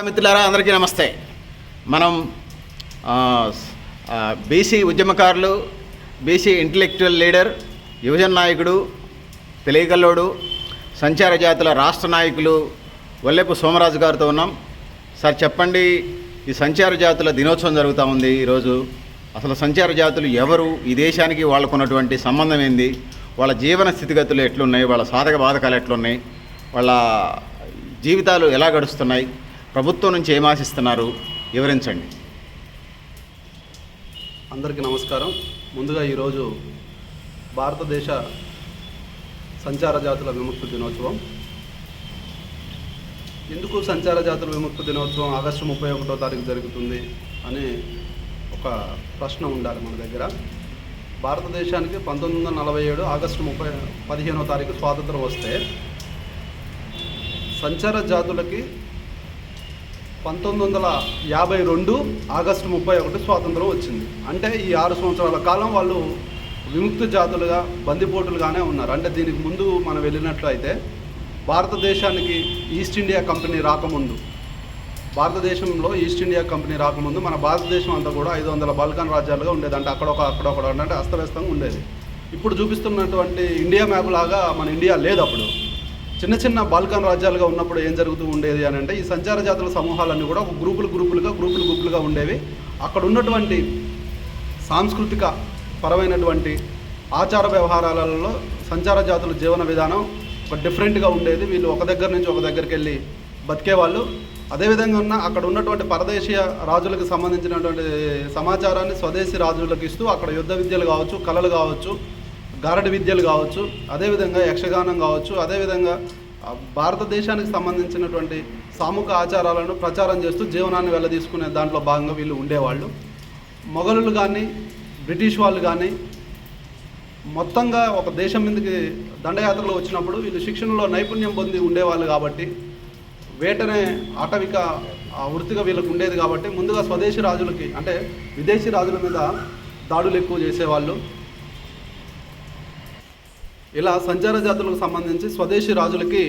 మిత్రులారా అందరికీ నమస్తే. మనం బీసీ ఉద్యమకారులు బీసీ ఇంటలెక్చువల్ లీడర్ యువజన నాయకుడు తెలియగల్లోడు సంచార జాతుల రాష్ట్ర నాయకులు వల్లెపు సోమరాజు గారితో ఉన్నాం. సార్ చెప్పండి ఈ సంచార జాతుల దినోత్సవం జరుగుతూ ఉంది ఈరోజు. అసలు సంచార జాతులు ఎవరు? ఈ దేశానికి వాళ్ళకున్నటువంటి సంబంధం ఏంది? వాళ్ళ జీవన స్థితిగతులు ఎట్లున్నాయి? వాళ్ళ సాధక బాధకాలు ఎట్లున్నాయి? వాళ్ళ జీవితాలు ఎలా గడుస్తున్నాయి? ప్రభుత్వం నుంచి ఏం ఆశిస్తున్నారు? వివరించండి. అందరికీ నమస్కారం. ముందుగా ఈరోజు భారతదేశ సంచార జాతుల విముక్తి దినోత్సవం. ఎందుకు సంచార జాతుల విముక్తి దినోత్సవం ఆగస్టు ముప్పై ఒకటో తారీఖు జరుగుతుంది అని ఒక ప్రశ్న ఉండాలి మన దగ్గర. భారతదేశానికి పంతొమ్మిది వందల నలభై ఏడు ఆగస్టు ముప్పై పదిహేనో తారీఖు స్వాతంత్రం వస్తే సంచార జాతులకి పంతొమ్మిది వందల యాభై రెండు ఆగస్టు ముప్పై ఒకటి స్వాతంత్రం వచ్చింది. అంటే ఈ ఆరు సంవత్సరాల కాలం వాళ్ళు విముక్త జాతులుగా బందిపోటులుగానే ఉన్నారు. అంటే దీనికి ముందు మనం వెళ్ళినట్లయితే భారతదేశానికి ఈస్ట్ ఇండియా కంపెనీ రాకముందు భారతదేశంలో ఈస్ట్ ఇండియా కంపెనీ రాకముందు మన భారతదేశం అంతా కూడా ఐదు వందల బాల్కన్ రాజ్యాలుగా ఉండేది అంటే అక్కడ ఒక అక్కడ అంటే అస్తవ్యస్తంగా ఉండేది. ఇప్పుడు చూపిస్తున్నటువంటి ఇండియా మ్యాప్ లాగా మన ఇండియా లేదు అప్పుడు. చిన్న చిన్న బాల్కాన్ రాజ్యాలుగా ఉన్నప్పుడు ఏం జరుగుతూ ఉండేది అని అంటే ఈ సంచార జాతుల సమూహాలన్నీ కూడా ఒక గ్రూపులు గ్రూపులుగా గ్రూపులు గ్రూపులుగా ఉండేవి. అక్కడ ఉన్నటువంటి సాంస్కృతిక పరమైనటువంటి ఆచార వ్యవహారాలలో సంచార జాతుల జీవన విధానం ఒక డిఫరెంట్గా ఉండేది. వీళ్ళు ఒక దగ్గర నుంచి ఒక దగ్గరికి వెళ్ళి బతికేవాళ్ళు. అదేవిధంగా ఉన్న అక్కడ ఉన్నటువంటి పరదేశీయ రాజులకు సంబంధించినటువంటి సమాచారాన్ని స్వదేశీ రాజులకు ఇస్తూ అక్కడ యుద్ధ విద్యలు కావచ్చు కళలు కావచ్చు గారడి విద్యలు కావచ్చు అదేవిధంగా యక్షగానం కావచ్చు అదేవిధంగా భారతదేశానికి సంబంధించినటువంటి సాముఖ ఆచారాలను ప్రచారం చేస్తూ జీవనాన్ని వెళ్ళదీసుకునే దాంట్లో భాగంగా వీళ్ళు ఉండేవాళ్ళు. మొఘలులు కానీ బ్రిటిష్ వాళ్ళు కానీ మొత్తంగా ఒక దేశం మీదకి దండయాత్రలు వచ్చినప్పుడు వీళ్ళు శిక్షణలో నైపుణ్యం పొంది ఉండేవాళ్ళు కాబట్టి వేటనే ఆటవిక ఆ, వృత్తిగా వీళ్ళకు ఉండేది కాబట్టి ముందుగా స్వదేశీ రాజులకి అంటే విదేశీ రాజుల మీద దాడులు ఎక్కువ చేసేవాళ్ళు. ఇలా సంచార జాతులకు సంబంధించి స్వదేశీ రాజులకి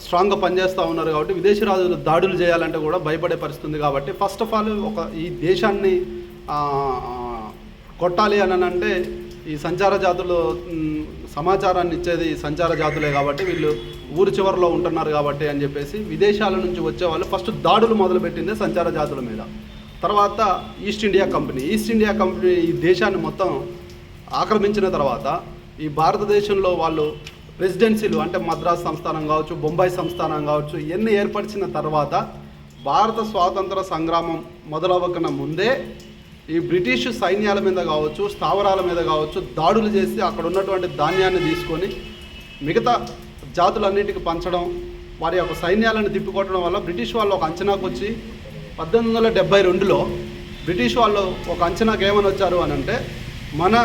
స్ట్రాంగ్గా పనిచేస్తూ ఉన్నారు కాబట్టి విదేశీ రాజులు దాడులు చేయాలంటే కూడా భయపడే పరిస్థితి ఉంది కాబట్టి ఫస్ట్ ఆఫ్ ఆల్ ఒక ఈ దేశాన్ని కొట్టాలి అని అంటే ఈ సంచార జాతులు సమాచారాన్ని ఇచ్చేది ఈ సంచార జాతులే కాబట్టి వీళ్ళు ఊరు చివరిలో ఉంటున్నారు కాబట్టి అని చెప్పేసి విదేశాల నుంచి వచ్చే వాళ్ళు ఫస్ట్ దాడులు మొదలుపెట్టిందే సంచార జాతుల మీద. తర్వాత East India company East India company ఈ దేశాన్ని మొత్తం ఆక్రమించిన తర్వాత ఈ భారతదేశంలో వాళ్ళు ప్రెసిడెన్సీలు అంటే మద్రాస్ సంస్థానం కావచ్చు బొంబాయి సంస్థానం కావచ్చు ఇవన్నీ ఏర్పరిచిన తర్వాత భారత స్వాతంత్ర సంగ్రామం మొదలవ్వకన ముందే ఈ బ్రిటిష్ సైన్యాల మీద కావచ్చు స్థావరాల మీద కావచ్చు దాడులు చేసి అక్కడ ఉన్నటువంటి ధాన్యాన్ని తీసుకొని మిగతా జాతులన్నిటికీ పంచడం వారి యొక్క సైన్యాలను తిప్పికొట్టడం వల్ల బ్రిటిష్ వాళ్ళు ఒక అంచనాకు వచ్చి పద్దెనిమిది వందల డెబ్బై రెండులో బ్రిటిష్ వాళ్ళు ఒక అంచనాకు ఏమని వచ్చారు అని అంటే మన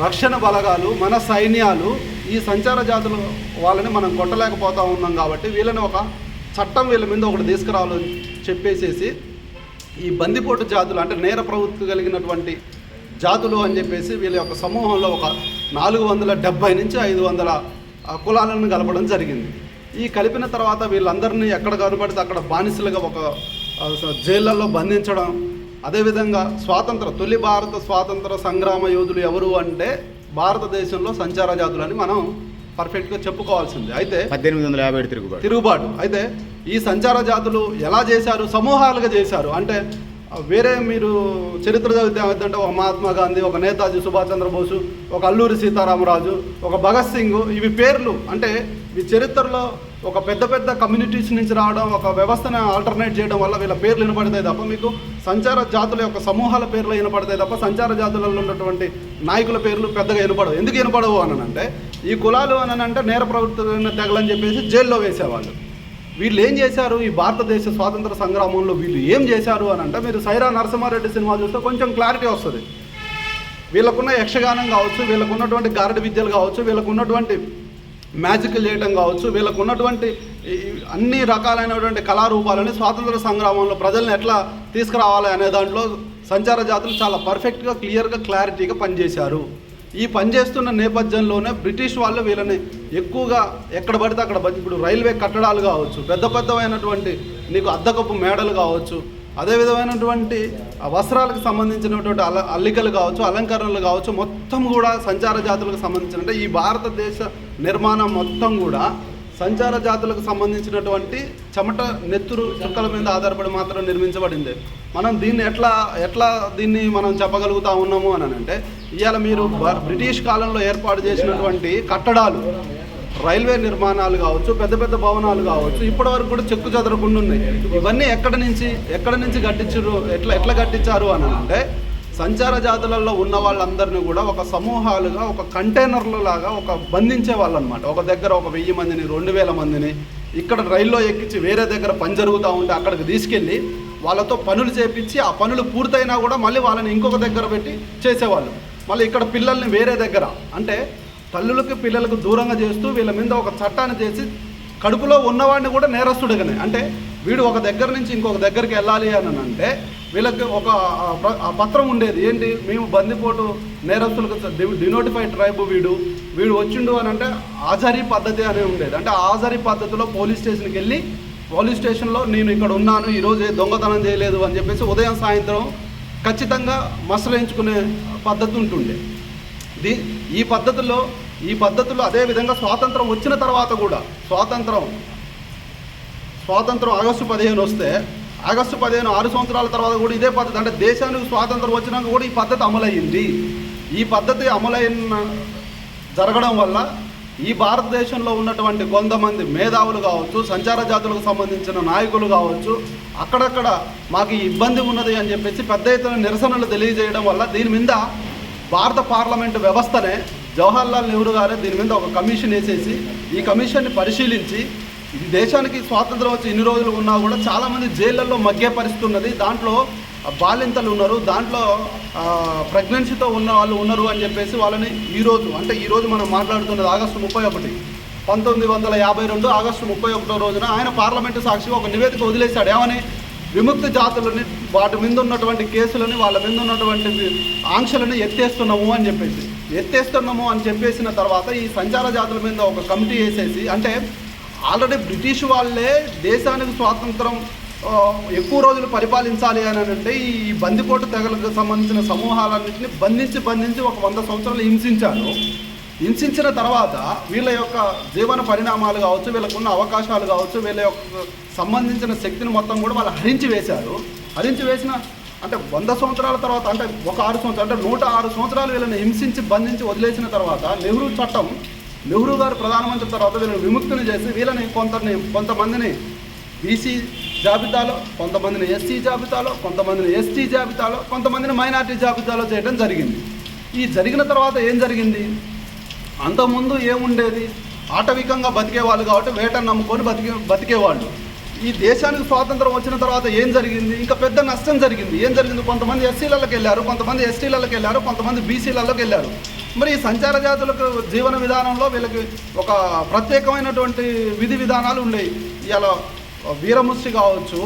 రక్షణ బలగాలు మన సైన్యాలు ఈ సంచార జాతుల వాళ్ళని మనం కొట్టలేకపోతా ఉన్నాం కాబట్టి వీళ్ళని ఒక చట్టం వీళ్ళ మీద ఒకటి తీసుకురావాలని చెప్పేసేసి ఈ బందిపోటు జాతులు అంటే నేర ప్రవృత్తి కలిగినటువంటి జాతులు అని చెప్పేసి వీళ్ళ యొక్క సమూహంలో ఒక నాలుగు వందల డెబ్బై నుంచి ఐదు వందల కులాలను కలపడం జరిగింది. ఈ కలిపిన తర్వాత వీళ్ళందరినీ ఎక్కడ కనబడితే అక్కడ బానిసలుగా ఒక జైళ్ళల్లో బంధించడం అదేవిధంగా స్వాతంత్ర తొలి భారత స్వాతంత్ర సంగ్రామ యోధులు ఎవరు అంటే భారతదేశంలో సంచార జాతులని మనం పర్ఫెక్ట్గా చెప్పుకోవాల్సింది. అయితే పద్దెనిమిది వందల యాభై తిరుగుబాటు. తిరుగుబాటు. అయితే ఈ సంచార జాతులు ఎలా చేశారు? సమూహాలుగా చేశారు. అంటే వేరే మీరు చరిత్ర చదివితే ఏమైందంటే ఒక మహాత్మా గాంధీ ఒక నేతాజీ సుభాష్ చంద్రబోసు ఒక అల్లూరి సీతారామరాజు ఒక భగత్ సింగ్ ఇవి పేర్లు. అంటే ఈ చరిత్రలో ఒక పెద్ద పెద్ద కమ్యూనిటీస్ నుంచి రావడం ఒక వ్యవస్థను ఆల్టర్నేట్ చేయడం వల్ల వీళ్ళ పేర్లు వినపడతాయి తప్ప మీకు సంచార జాతుల యొక్క సమూహాల పేర్లు వినపడతాయి తప్ప సంచార జాతులలో ఉన్నటువంటి నాయకుల పేర్లు పెద్దగా వినపడవు. ఎందుకు వినపడవు అనంటే ఈ కులాలు అనంటే నేర ప్రవృత్తి తెగలని చెప్పేసి జైల్లో వేసేవాళ్ళు. వీళ్ళు ఏం చేశారు? ఈ భారతదేశ స్వాతంత్ర సంగ్రామంలో వీళ్ళు ఏం చేశారు అని అంటే మీరు సైరా నరసింహారెడ్డి సినిమా చూస్తే కొంచెం క్లారిటీ వస్తుంది. వీళ్ళకున్న యక్షగానం కావచ్చు వీళ్ళకు ఉన్నటువంటి గారడి విద్యలు కావచ్చు వీళ్ళకు ఉన్నటువంటి మ్యాజిక్లు చేయటం కావచ్చు వీళ్ళకు ఉన్నటువంటి అన్ని రకాలైనటువంటి కళారూపాలని స్వాతంత్ర సంగ్రామంలో ప్రజల్ని ఎట్లా తీసుకురావాలి అనే దాంట్లో సంచార జాతులు చాలా పర్ఫెక్ట్గా క్లియర్గా క్లారిటీగా పనిచేశారు. ఈ పనిచేస్తున్న నేపథ్యంలోనే బ్రిటిష్ వాళ్ళు వీళ్ళని ఎక్కువగా ఎక్కడ పడితే అక్కడ ఇప్పుడు రైల్వే కట్టడాలు కావచ్చు పెద్ద పెద్దవైనటువంటి నీకు అద్దకపు మేడలు కావచ్చు అదే విధమైనటువంటి వస్త్రాలకు సంబంధించినటువంటి అల అల్లికలు కావచ్చు అలంకరణలు కావచ్చు మొత్తం కూడా సంచార జాతులకు సంబంధించిన అంటే ఈ భారతదేశ నిర్మాణం మొత్తం కూడా సంచార జాతులకు సంబంధించినటువంటి చెమట నెత్తురు చుక్కల మీద ఆధారపడి మాత్రం నిర్మించబడింది. మనం దీన్ని ఎట్లా ఎట్లా దీన్ని మనం చెప్పగలుగుతా ఉన్నాము అని అంటే ఇవాళ మీరు బ- బ్రిటిష్ కాలంలో ఏర్పాటు చేసినటువంటి కట్టడాలు రైల్వే నిర్మాణాలు కావచ్చు పెద్ద పెద్ద భవనాలు కావచ్చు ఇప్పటి వరకు కూడా చెక్కు చెదరకుండా ఉన్నాయి. ఇవన్నీ ఎక్కడి నుంచి ఎక్కడి నుంచి కట్టించారు ఎట్లా ఎట్లా కట్టించారు అని అంటే సంచార జాతులలో ఉన్న వాళ్ళందరినీ కూడా ఒక సమూహాలుగా ఒక కంటైనర్ల లాగా ఒక బంధించే వాళ్ళు అనమాట ఒక దగ్గర ఒక వెయ్యి మందిని రెండు వేల మందిని ఇక్కడ రైల్లో ఎక్కించి వేరే దగ్గర పని జరుగుతూ ఉంటే అక్కడికి తీసుకెళ్ళి వాళ్ళతో పనులు చేపించి ఆ పనులు పూర్తయినా కూడా మళ్ళీ వాళ్ళని ఇంకొక దగ్గర పెట్టి చేసేవాళ్ళు. మళ్ళీ ఇక్కడ పిల్లల్ని వేరే దగ్గర అంటే తల్లులకి పిల్లలకు దూరంగా చేస్తూ వీళ్ళ మీద ఒక చట్టాన్ని చేసి కడుపులో ఉన్నవాడిని కూడా నేరస్తుడుగానే. అంటే వీడు ఒక దగ్గర నుంచి ఇంకొక దగ్గరికి వెళ్ళాలి అని అంటే వీళ్ళకి ఒక పత్రం ఉండేది. ఏంటి? మేము బందిపోటు నేరస్తులకు డినోటిఫై డినోటిఫైడ్ ట్రైబ్ వీడు వీడు వచ్చిండు అని అంటే ఆజారీ పద్ధతి అనేది ఉండేది. అంటే ఆజారీ పద్ధతిలో పోలీస్ స్టేషన్కి వెళ్ళి పోలీస్ స్టేషన్లో నేను ఇక్కడ ఉన్నాను ఈరోజు దొంగతనం చేయలేదు అని చెప్పేసి ఉదయం సాయంత్రం ఖచ్చితంగా మసలించుకునే పద్ధతి ఉంటుండే. దీ ఈ పద్ధతిలో ఈ పద్ధతిలో అదే విధంగా స్వాతంత్రం వచ్చిన తర్వాత కూడా స్వాతంత్రం స్వాతంత్రం ఆగస్టు పదిహేను వస్తే ఆగస్టు పదిహేను ఆరు సంవత్సరాల తర్వాత కూడా ఇదే పద్ధతి అంటే దేశానికి స్వాతంత్రం వచ్చినాక కూడా ఈ పద్ధతి అమలయ్యింది. ఈ పద్ధతి అమలైన జరగడం వల్ల ఈ భారతదేశంలో ఉన్నటువంటి కొంతమంది మేధావులు కావచ్చు సంచార జాతులకు సంబంధించిన నాయకులు కావచ్చు అక్కడక్కడ మాకు ఇబ్బంది ఉన్నది అని చెప్పేసి పెద్ద ఎత్తున నిరసనలు తెలియజేయడం వల్ల దీని మీద భారత పార్లమెంటు వ్యవస్థనే జవహర్లాల్ నెహ్రూ గారే దీని మీద ఒక కమిషన్ వేసేసి ఈ కమిషన్ని పరిశీలించి ఈ దేశానికి స్వాతంత్రం వచ్చి ఇన్ని రోజులు ఉన్నా కూడా చాలామంది జైళ్ళల్లో మగ్గే పరిస్థితి ఉన్నది. దాంట్లో బాలింతలు ఉన్నారు. దాంట్లో ప్రెగ్నెన్సీతో ఉన్న వాళ్ళు ఉన్నారు అని చెప్పేసి వాళ్ళని ఈరోజు అంటే ఈరోజు మనం మాట్లాడుతున్నది ఆగస్టు ముప్పై ఒకటి. పంతొమ్మిది వందల యాభై రెండు ఆగస్టు ముప్పై ఒకటో రోజున ఆయన పార్లమెంటు సాక్షిగా ఒక నివేదిక వదిలేశాడు. ఏమని? విముక్త జాతులని వాటి మీద ఉన్నటువంటి కేసులని వాళ్ళ మీద ఉన్నటువంటి ఆంక్షలను ఎత్తేస్తున్నాము అని చెప్పేసి. ఎత్తేస్తున్నాము అని చెప్పేసిన తర్వాత ఈ సంచార జాతుల మీద ఒక కమిటీ వేసేసి అంటే ఆల్రెడీ బ్రిటిష్ వాళ్ళే దేశానికి స్వాతంత్రం ఎక్కువ రోజులు పరిపాలించాలి అని అంటే ఈ బందిపోటు తెగలకు సంబంధించిన సమూహాలన్నింటినీ బంధించి బంధించి ఒక వంద సంవత్సరాలు హింసించారు. హింసించిన తర్వాత వీళ్ళ యొక్క జీవన పరిణామాలు కావచ్చు వీళ్ళకున్న అవకాశాలు కావచ్చు వీళ్ళ యొక్క సంబంధించిన శక్తిని మొత్తం కూడా వాళ్ళు హరించి వేశారు. హరించి వేసిన అంటే వంద సంవత్సరాల తర్వాత అంటే ఒక ఆరు సంవత్సరాలు అంటే నూట ఆరు సంవత్సరాలు వీళ్ళని హింసించి బంధించి వదిలేసిన తర్వాత నెహ్రూ చట్టం నెహ్రూ గారు ప్రధానమంత్రి తర్వాత వీళ్ళని విముక్తిని చేసి వీళ్ళని కొంతని కొంతమందిని బీసీ జాబితాలో కొంతమందిని ఎస్సీ జాబితాలో కొంతమందిని ఎస్టీ జాబితాలో కొంతమందిని మైనార్టీ జాబితాలో చేయడం జరిగింది. ఈ జరిగిన తర్వాత ఏం జరిగింది? అంతకుముందు ఏముండేది? ఆటవికంగా బతికేవాళ్ళు కాబట్టి వేటను నమ్ముకొని బతికే బతికేవాళ్ళు ఈ దేశానికి స్వాతంత్రం వచ్చిన తర్వాత ఏం జరిగింది? ఇంకా పెద్ద నష్టం జరిగింది. ఏం జరిగింది? కొంతమంది ఎస్సీలలోకి వెళ్ళారు కొంతమంది ఎస్టీలలోకి వెళ్ళారు కొంతమంది బీసీలలోకి వెళ్ళారు. మరి ఈ సంచార జాతులకు జీవన విధానంలో వీళ్ళకి ఒక ప్రత్యేకమైనటువంటి విధి విధానాలు ఉండేవి ఇలా వీరముష్టి కావచ్చు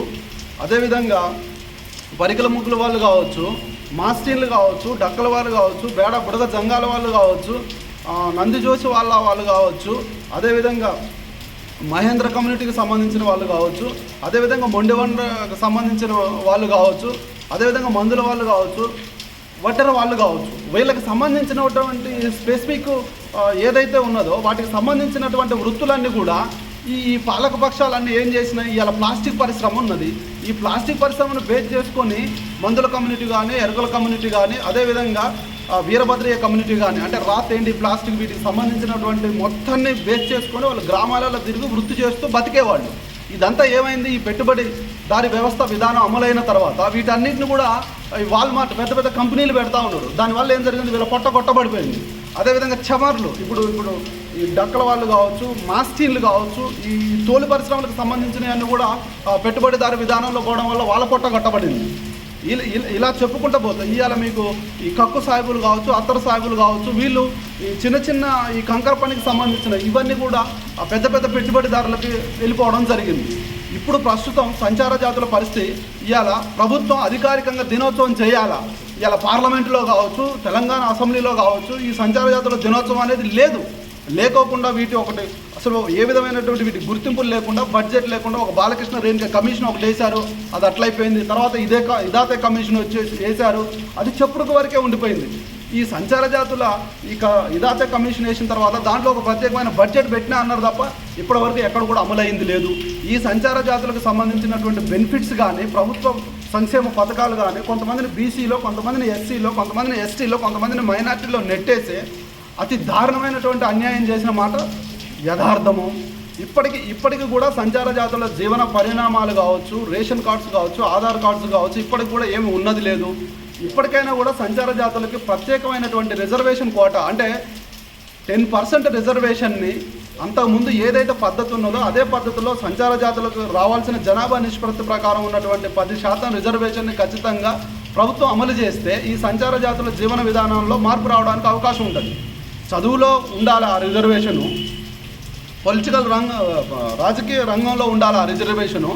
అదేవిధంగా పరికల ముగ్గుల వాళ్ళు కావచ్చు మాస్టీన్లు కావచ్చు డక్కల వాళ్ళు కావచ్చు బేడ బుడగ జంగాల వాళ్ళు కావచ్చు నందిజోసి వాళ్ళ వాళ్ళు కావచ్చు అదేవిధంగా మహేంద్ర కమ్యూనిటీకి సంబంధించిన వాళ్ళు కావచ్చు అదేవిధంగా మొండివండకు సంబంధించిన వాళ్ళు కావచ్చు అదేవిధంగా మందుల వాళ్ళు కావచ్చు వట్టర వాళ్ళు కావచ్చు. వీళ్ళకి సంబంధించినటువంటి స్పెసిఫిక్ ఏదైతే ఉన్నదో వాటికి సంబంధించినటువంటి వృత్తులన్నీ కూడా ఈ పాలకపక్షాలన్నీ ఏం చేసినాయి? ఇవాళ ప్లాస్టిక్ పరిశ్రమ ఉన్నది. ఈ ప్లాస్టిక్ పరిశ్రమను బేస్ చేసుకొని మందుల కమ్యూనిటీ కానీ ఎరుకల కమ్యూనిటీ కానీ అదేవిధంగా వీరభద్రయ్య కమ్యూనిటీ కానీ అంటే రాత్ ఏంటి ప్లాస్టిక్ వీటికి సంబంధించినటువంటి మొత్తాన్ని బేస్ చేసుకొని వాళ్ళు గ్రామాలలో తిరిగి వృత్తి చేస్తూ బతికేవాళ్ళు. ఇదంతా ఏమైంది? ఈ పెట్టుబడి దారి వ్యవస్థ విధానం అమలైన తర్వాత వీటన్నిటిని కూడా వాల్మార్ట్ పెద్ద పెద్ద కంపెనీలు పెడతా ఉన్నారు. దానివల్ల ఏం జరిగింది? వీళ్ళ పొట్ట కొట్టబడిపోయింది. అదేవిధంగా చమర్లు ఇప్పుడు ఇప్పుడు ఈ డక్కల వాళ్ళు కావచ్చు మాస్టీన్లు కావచ్చు ఈ తోలు పరిశ్రమలకు సంబంధించినవన్నీ కూడా పెట్టుబడిదారు విధానంలో పోవడం వల్ల వాళ్ళ పొట్ట కొట్టబడింది. ఇలా ఇలా- ఇలా చెప్పుకుంటూ పోతే. ఇవాళ మీకు ఈ కక్కు సాయిబులు కావచ్చు అత్తరు సాయిబులు కావచ్చు వీళ్ళు ఈ చిన్న చిన్న ఈ కంకర పనికి సంబంధించిన ఇవన్నీ కూడా పెద్ద పెద్ద పెట్టుబడిదారులకి వెళ్ళిపోవడం జరిగింది. ఇప్పుడు ప్రస్తుతం సంచార జాతుల పరిస్థితి ఇవాళ ప్రభుత్వం అధికారికంగా దినోత్సవం చేయాలా. ఇవాళ పార్లమెంటులో కావచ్చు తెలంగాణ అసెంబ్లీలో కావచ్చు ఈ సంచార జాతుల దినోత్సవం అనేది లేదు. లేకోకుండా వీటి ఒకటి అసలు ఏ విధమైనటువంటి వీటి గుర్తింపులు లేకుండా బడ్జెట్ లేకుండా ఒక బాలకృష్ణ రేణుక కమిషన్ ఒకటి వేశారు అది అట్లయిపోయింది. తర్వాత ఇదే క- ఇదాతే కమిషన్ వచ్చేసి వేశారు అది చెప్పుడుకు వరకే ఉండిపోయింది. ఈ సంచార జాతుల ఇక ఇదాతే కమిషన్ వేసిన తర్వాత దాంట్లో ఒక ప్రత్యేకమైన బడ్జెట్ పెట్టినా అన్నారు తప్ప ఇప్పటివరకు ఎక్కడ కూడా అమలైంది లేదు. ఈ సంచార జాతులకు సంబంధించినటువంటి బెనిఫిట్స్ కానీ ప్రభుత్వ సంక్షేమ పథకాలు కానీ కొంతమందిని బీసీలో కొంతమందిని ఎస్సీలో కొంతమందిని ఎస్టీలో కొంతమందిని మైనార్టీలో నెట్టేసి అతి దారుణమైనటువంటి అన్యాయం చేసిన మాట యథార్థము. ఇప్పటికి ఇప్పటికి కూడా సంచార జాతుల జీవన పరిణామాలు కావచ్చు రేషన్ కార్డ్స్ కావచ్చు ఆధార్ కార్డ్స్ కావచ్చు ఇప్పటికి కూడా ఏమి ఉన్నది లేదు. ఇప్పటికైనా కూడా సంచార జాతులకి ప్రత్యేకమైనటువంటి రిజర్వేషన్ కోట అంటే టెన్ పర్సెంట్ రిజర్వేషన్ని అంతకుముందు ఏదైతే పద్ధతి ఉన్నదో అదే పద్ధతిలో సంచార జాతులకు రావాల్సిన జనాభా నిష్పత్తి ప్రకారం ఉన్నటువంటి పది శాతం రిజర్వేషన్ని ఖచ్చితంగా ప్రభుత్వం అమలు చేస్తే ఈ సంచార జాతుల జీవన విధానంలో మార్పు రావడానికి అవకాశం ఉంటుంది. చదువులో ఉండాలి ఆ రిజర్వేషను? పొలిటికల్ రంగ రాజకీయ రంగంలో ఉండాలి ఆ రిజర్వేషను?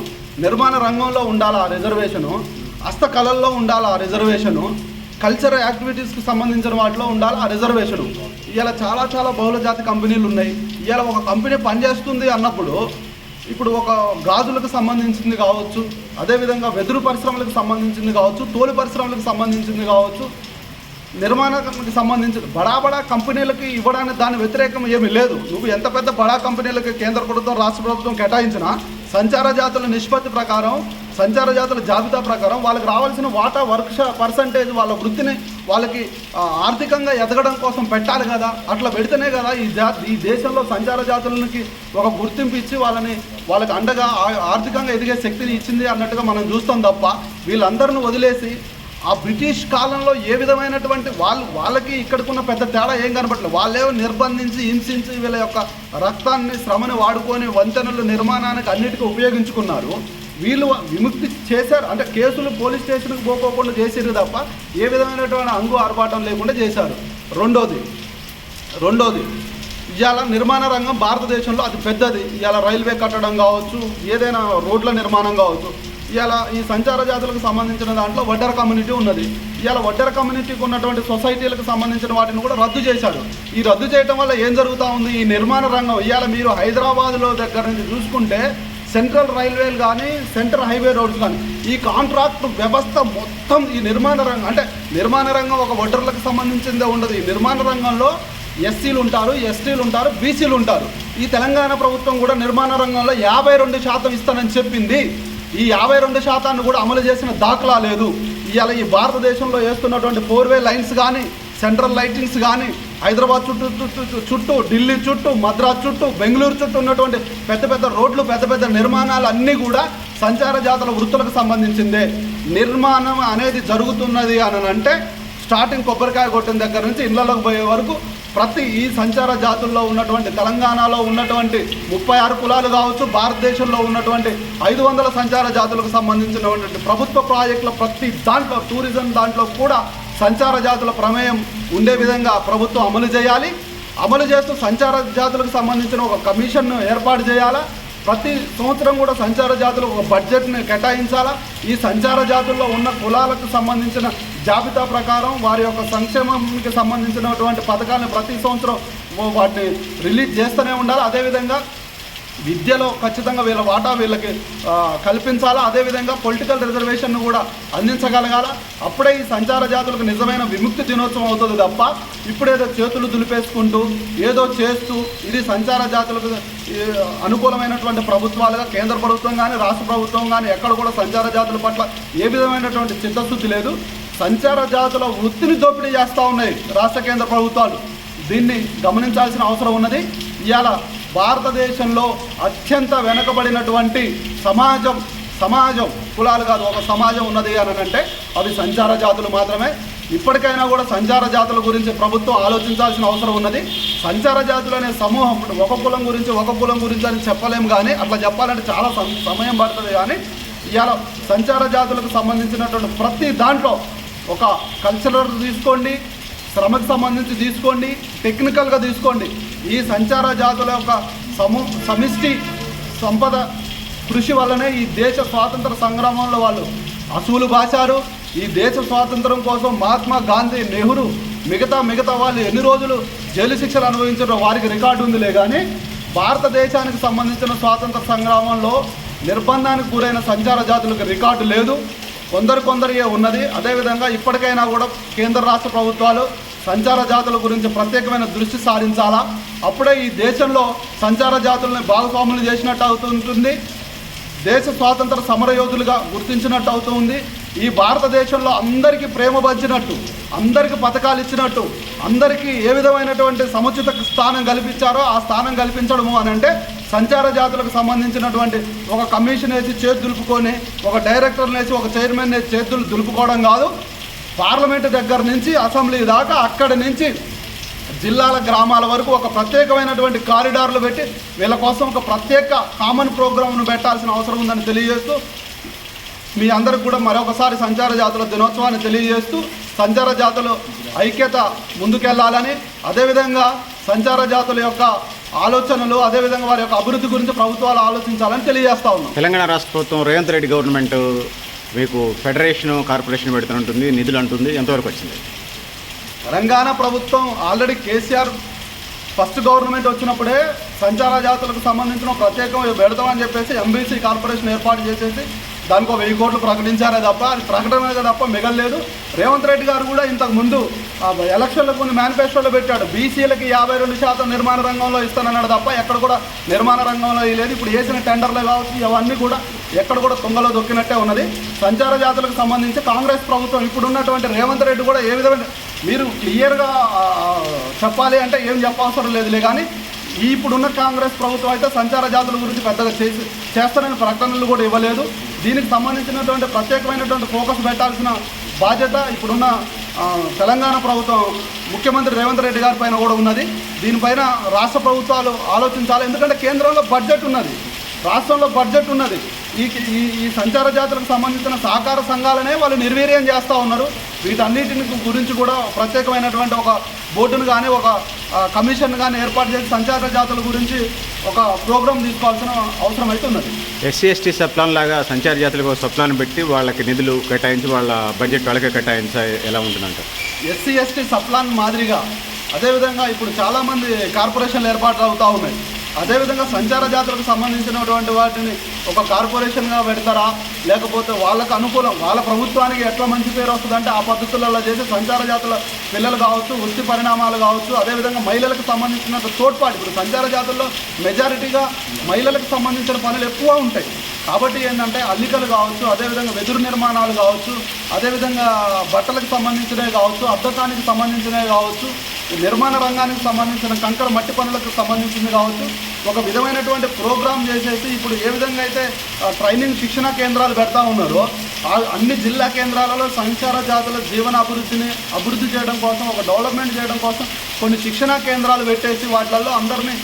నిర్మాణ రంగంలో ఉండాలి ఆ రిజర్వేషను? హస్తకళల్లో ఉండాలి ఆ రిజర్వేషను? కల్చర్ యాక్టివిటీస్కి సంబంధించిన వాటిలో ఉండాలి ఆ రిజర్వేషను? ఇలా చాలా చాలా బహుళ జాతి కంపెనీలు ఉన్నాయి. ఇలా ఒక కంపెనీ పనిచేస్తుంది అన్నప్పుడు ఇప్పుడు ఒక గాజులకు సంబంధించింది కావచ్చు అదేవిధంగా వెదురు పరిశ్రమలకు సంబంధించింది కావచ్చు తోలు పరిశ్రమలకు సంబంధించింది కావచ్చు నిర్మాణానికి సంబంధించి బడా బడా కంపెనీలకి ఇవ్వడానికి దాని వ్యతిరేకం ఏమీ లేదు. నువ్వు ఎంత పెద్ద బడా కంపెనీలకి కేంద్ర ప్రభుత్వం రాష్ట్ర ప్రభుత్వం కేటాయించినా సంచార జాతుల నిష్పత్తి ప్రకారం సంచార జాతుల జాబితా ప్రకారం వాళ్ళకి రావాల్సిన వాటా వర్క్ పర్సంటేజ్ వాళ్ళ వృత్తిని వాళ్ళకి ఆర్థికంగా ఎదగడం కోసం పెట్టాలి కదా. అట్లా పెడితేనే కదా ఈ జా ఈ దేశంలో సంచార జాతులకి ఒక గుర్తింపు ఇచ్చి వాళ్ళని వాళ్ళకి అండగా ఆర్థికంగా ఎదిగే శక్తిని ఇచ్చింది అన్నట్టుగా మనం చూస్తాం తప్ప వీళ్ళందరిని వదిలేసి ఆ బ్రిటిష్ కాలంలో ఏ విధమైనటువంటి వాళ్ళు వాళ్ళకి ఇక్కడికున్న పెద్ద తేడా ఏం కనపడలేదు వాళ్ళేమో నిర్బంధించి హింసించి వీళ్ళ యొక్క రక్తాన్ని శ్రమని వాడుకొని వంతెనలు నిర్మాణానికి అన్నిటికీ ఉపయోగించుకున్నారు. వీళ్ళు విముక్తి చేశారు. అంటే కేసులు పోలీస్ స్టేషన్కి పోకోకుండా చేసారు తప్ప ఏ విధమైనటువంటి అంగు ఆర్భాటం లేకుండా చేశారు. రెండోది రెండోది ఇవాళ నిర్మాణ రంగం భారతదేశంలో అది పెద్దది. ఇవాళ రైల్వే కట్టడం కావచ్చు ఏదైనా రోడ్ల నిర్మాణం కావచ్చు. ఇవాళ ఈ సంచార జాతులకు సంబంధించిన దాంట్లో వడ్డర కమ్యూనిటీ ఉన్నది. ఇవాళ వడ్డర కమ్యూనిటీకి ఉన్నటువంటి సొసైటీలకు సంబంధించిన వాటిని కూడా రద్దు చేశాడు. ఈ రద్దు చేయడం వల్ల ఏం జరుగుతూ ఉంది? ఈ నిర్మాణ రంగం ఇవాళ మీరు హైదరాబాద్లో దగ్గర నుంచి చూసుకుంటే సెంట్రల్ రైల్వేలు కానీ సెంట్రల్ హైవే రోడ్స్ కానీ ఈ కాంట్రాక్ట్ వ్యవస్థ మొత్తం ఈ నిర్మాణ రంగం అంటే నిర్మాణ రంగం ఒక వడ్డర్లకు సంబంధించిందే ఉండదు. ఈ నిర్మాణ రంగంలో ఎస్సీలు ఉంటారు ఎస్టీలు ఉంటారు బీసీలు ఉంటారు. ఈ తెలంగాణ ప్రభుత్వం కూడా నిర్మాణ రంగంలో యాభై రెండు శాతం ఇస్తానని చెప్పింది. ఈ యాభై రెండు శాతాన్ని కూడా అమలు చేసిన దాఖలా లేదు. ఇవాళ ఈ భారతదేశంలో వేస్తున్నటువంటి ఫోర్ వే లైన్స్ కానీ సెంట్రల్ లైటింగ్స్ కానీ హైదరాబాద్ చుట్టూ చుట్టూ చుట్టూ ఢిల్లీ చుట్టూ మద్రాస్ చుట్టూ బెంగళూరు చుట్టూ ఉన్నటువంటి పెద్ద పెద్ద రోడ్లు పెద్ద పెద్ద నిర్మాణాలు అన్నీ కూడా సంచార జాతుల వృత్తులకు సంబంధించిందే. నిర్మాణం అనేది జరుగుతున్నది అని అంటే స్టార్టింగ్ కొబ్బరికాయ కొట్టిన దగ్గర నుంచి ఇళ్ళలోకి పోయే వరకు ప్రతి ఈ సంచార జాతుల్లో ఉన్నటువంటి తెలంగాణలో ఉన్నటువంటి ముప్పై ఆరు కులాలు కావచ్చు భారతదేశంలో ఉన్నటువంటి ఐదు వందల సంచార జాతులకు సంబంధించినటువంటి ప్రభుత్వ ప్రాజెక్టుల ప్రతి దాంట్లో టూరిజం దాంట్లో కూడా సంచార జాతుల ప్రమేయం ఉండే విధంగా ప్రభుత్వం అమలు చేయాలి. అమలు చేస్తూ సంచార జాతులకు సంబంధించిన ఒక కమిషన్ను ఏర్పాటు చేయాలా? ప్రతి సంవత్సరం కూడా సంచార జాతులు ఒక బడ్జెట్ని కేటాయించాలా? ఈ సంచార జాతుల్లో ఉన్న కులాలకు సంబంధించిన జాబితా ప్రకారం వారి యొక్క సంక్షేమానికి సంబంధించినటువంటి పథకాలను ప్రతి సంవత్సరం వాటిని రిలీజ్ చేస్తూనే ఉండాలి. అదేవిధంగా విద్యలో ఖచ్చితంగా వీళ్ళ వాటా వీళ్ళకి కల్పించాలా? అదేవిధంగా పొలిటికల్ రిజర్వేషన్ను కూడా అందించగలగాల? అప్పుడే ఈ సంచార జాతులకు నిజమైన విముక్తి దినోత్సవం అవుతుంది తప్ప ఇప్పుడేదో చేతులు దులిపేసుకుంటూ ఏదో చేస్తూ ఇది సంచార జాతులకు అనుకూలమైనటువంటి ప్రభుత్వాలుగా కేంద్ర ప్రభుత్వం కానీ రాష్ట్ర ప్రభుత్వం కానీ ఎక్కడ కూడా సంచార జాతుల పట్ల ఏ విధమైనటువంటి చిత్తశుద్ధి లేదు. సంచార జాతుల వృత్తిని దోపిడీ చేస్తూ ఉన్నాయి రాష్ట్ర కేంద్ర ప్రభుత్వాలు. దీన్ని గమనించాల్సిన అవసరం ఉన్నది. ఇవాళ భారతదేశంలో అత్యంత వెనుకబడినటువంటి సమాజం సమాజం కులాలు కాదు ఒక సమాజం ఉన్నది అని అంటే అవి సంచార జాతులు మాత్రమే. ఇప్పటికైనా కూడా సంచార జాతుల గురించి ప్రభుత్వం ఆలోచించాల్సిన అవసరం ఉన్నది. సంచార జాతులు అనే సమూహం ఇప్పుడు ఒక కులం గురించి ఒక కులం గురించి అని చెప్పలేము కానీ అట్లా చెప్పాలంటే చాలా సం- సమయం పడుతుంది కానీ ఇవాళ సంచార జాతులకు సంబంధించినటువంటి ప్రతి దాంట్లో ఒక కల్చరల్ తీసుకోండి శ్రమకు సంబంధించి తీసుకోండి టెక్నికల్గా తీసుకోండి. ఈ సంచార జాతుల యొక్క సము సమిష్టి సంపద కృషి వల్లనే ఈ దేశ స్వాతంత్ర సంగ్రామంలో వాళ్ళు అసూలు బాశారు. ఈ దేశ స్వాతంత్రం కోసం మహాత్మా గాంధీ నెహ్రూ మిగతా మిగతా వాళ్ళు ఎన్ని రోజులు జైలు శిక్షలు అనుభవించారో వారికి రికార్డు ఉందిలే కానీ భారతదేశానికి సంబంధించిన స్వాతంత్ర సంగ్రామంలో నిర్బంధానికి గురైన సంచార జాతులకు రికార్డు లేదు. కొందరు కొందరికే ఉన్నది. అదేవిధంగా ఇప్పటికైనా కూడా కేంద్ర రాష్ట్ర ప్రభుత్వాలు సంచార జాతుల గురించి ప్రత్యేకమైన దృష్టి సారించాలా? అప్పుడే ఈ దేశంలో సంచార జాతులని భాగస్వాములు చేసినట్టు అవుతుంటుంది. దేశ స్వాతంత్ర సమరయోధులుగా గుర్తించినట్టు అవుతుంది. ఈ భారతదేశంలో అందరికీ ప్రేమ పంచినట్టు అందరికీ పథకాలు ఇచ్చినట్టు అందరికీ ఏ విధమైనటువంటి సముచిత స్థానం కల్పించారో ఆ స్థానం కల్పించడము అని అంటే సంచార జాతులకు సంబంధించినటువంటి ఒక కమిషన్ వేసి చేతి దులుపుకొని ఒక డైరెక్టర్ని వేసి ఒక చైర్మన్ వేసి చేతులు దులుపుకోవడం కాదు. పార్లమెంటు దగ్గర నుంచి అసెంబ్లీ దాకా అక్కడి నుంచి జిల్లాల గ్రామాల వరకు ఒక ప్రత్యేకమైనటువంటి కారిడార్లు పెట్టి వీళ్ళ కోసం ఒక ప్రత్యేక కామన్ ప్రోగ్రామ్ను పెట్టాల్సిన అవసరం ఉందని తెలియజేస్తూ మీ అందరికి కూడా మరొకసారి సంచార జాతుల దినోత్సవాన్ని తెలియజేస్తూ సంచార జాతులు ఐక్యత ముందుకెళ్ళాలని అదేవిధంగా సంచార జాతుల యొక్క ఆలోచనలు అదేవిధంగా వారి యొక్క అభివృద్ధి గురించి ప్రభుత్వాలు ఆలోచించాలని తెలియజేస్తా ఉన్నాం. తెలంగాణ రాష్ట్ర ప్రభుత్వం రేవంత్ రెడ్డి గవర్నమెంట్ మీకు ఫెడరేషన్ కార్పొరేషన్ పెడుతుంటుంది నిధులు అంటుంది. ఎంతవరకు వచ్చింది? తెలంగాణ ప్రభుత్వం ఆల్రెడీ కేసీఆర్ ఫస్ట్ గవర్నమెంట్ వచ్చినప్పుడే సంచార జాతులకు సంబంధించిన ప్రత్యేకం పెడతామని చెప్పేసి ఎంబీసీ కార్పొరేషన్ ఏర్పాటు చేసేసి దానికో వెయ్యి కోట్లు ప్రకటించారే తప్ప అది ప్రకటన తప్ప మిగలలేదు. రేవంత్ రెడ్డి గారు కూడా ఇంతకు ముందు ఎలక్షన్లకు కొన్ని మేనిఫెస్టోలో పెట్టాడు. బీసీలకి యాభై రెండు శాతం నిర్మాణ రంగంలో ఇస్తానన్నాడు తప్ప ఎక్కడ కూడా నిర్మాణ రంగంలో లేదు. ఇప్పుడు వేసిన టెండర్లు కావచ్చు ఇవన్నీ కూడా ఎక్కడ కూడా తుంగలో దొక్కినట్టే ఉన్నది. సంచార జాతులకు సంబంధించి కాంగ్రెస్ ప్రభుత్వం ఇప్పుడు ఉన్నటువంటి రేవంత్ రెడ్డి కూడా ఏ విధమైన మీరు క్లియర్గా చెప్పాలి అంటే ఏం చెప్పవసరం లేదులే కానీ ఇప్పుడున్న కాంగ్రెస్ ప్రభుత్వం అయితే సంచార జాతుల గురించి పెద్దగా చేసి చేస్తారని ప్రకటనలు కూడా ఇవ్వలేదు. దీనికి సంబంధించినటువంటి ప్రత్యేకమైనటువంటి ఫోకస్ పెట్టాల్సిన బాధ్యత ఇప్పుడున్న తెలంగాణ ప్రభుత్వం ముఖ్యమంత్రి రేవంత్ రెడ్డి గారి పైన కూడా ఉన్నది. దీనిపైన రాష్ట్ర ప్రభుత్వాలు ఆలోచించాలి. ఎందుకంటే కేంద్రంలో బడ్జెట్ ఉన్నది. రాష్ట్రంలో బడ్జెట్ ఉన్నది. ఈ ఈ ఈ సంచార జాతులకు సంబంధించిన సహకార సంఘాలనే వాళ్ళు నిర్వీర్యం చేస్తూ ఉన్నారు. వీటన్నిటిని గురించి కూడా ప్రత్యేకమైనటువంటి ఒక బోర్డును కానీ ఒక కమిషన్ కానీ ఏర్పాటు చేసి సంచార జాతుల గురించి ఒక ప్రోగ్రాం తీసుకోవాల్సిన అవసరం అయితే ఉన్నది ఎస్సీ ఎస్టీ సప్లాన్ లాగా సంచార జాతులకు సప్లాన్ పెట్టి వాళ్ళకి నిధులు కేటాయించి వాళ్ళ బడ్జెట్ వాళ్ళకే కేటాయించ ఎలా ఉంటుందంట? ఎస్సీ ఎస్టీ సప్లాన్ మాదిరిగా అదేవిధంగా ఇప్పుడు చాలామంది కార్పొరేషన్లు ఏర్పాటు అవుతూ ఉన్నాయి. అదేవిధంగా సంచార జాతులకు సంబంధించినటువంటి వాటిని ఒక కార్పొరేషన్గా పెడతారా? లేకపోతే వాళ్ళకు అనుకూలం వాళ్ళ ప్రభుత్వానికి ఎట్లా మంచి పేరు వస్తుందంటే ఆ పద్ధతులలో చేసి సంచార జాతుల పిల్లలు కావచ్చు వృత్తి పరిణామాలు కావచ్చు అదేవిధంగా మహిళలకు సంబంధించిన తోడ్పాటు. ఇప్పుడు సంచార జాతుల్లో మెజారిటీగా మహిళలకు సంబంధించిన పనులు ఎక్కువ ఉంటాయి. కాబట్టి ఏంటంటే అల్లికలు కావచ్చు అదేవిధంగా వెదురు నిర్మాణాలు కావచ్చు అదేవిధంగా బట్టలకు సంబంధించినవి కావచ్చు అద్దకానికి సంబంధించినవి కావచ్చు నిర్మాణ రంగానికి సంబంధించిన కంకర మట్టి పనులకు సంబంధించింది కావచ్చు ఒక విధమైనటువంటి ప్రోగ్రామ్ చేసేసి ఇప్పుడు ఏ విధంగా అయితే ట్రైనింగ్ శిక్షణ కేంద్రాలు పెడతా ఉన్నారో అన్ని జిల్లా కేంద్రాలలో సంచార జాతుల జీవన అభివృద్ధిని అభివృద్ధి చేయడం కోసం ఒక డెవలప్మెంట్ చేయడం కోసం కొన్ని శిక్షణా కేంద్రాలు పెట్టేసి వాటిలలో అందరినీ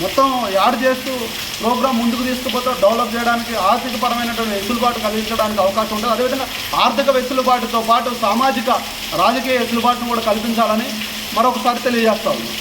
మొత్తం యాడ్ చేస్తూ ప్రోగ్రామ్ ముందుకు తీసుకుపోతే డెవలప్ చేయడానికి ఆర్థికపరమైనటువంటి వెసులుబాటు కలిగించడానికి అవకాశం ఉంటుంది. అదేవిధంగా ఆర్థిక వెసులుబాటుతో పాటు సామాజిక రాజకీయ వెసులుబాటును కూడా కల్పించాలని మరొకసారి తెలియజేస్తా ఉన్నాం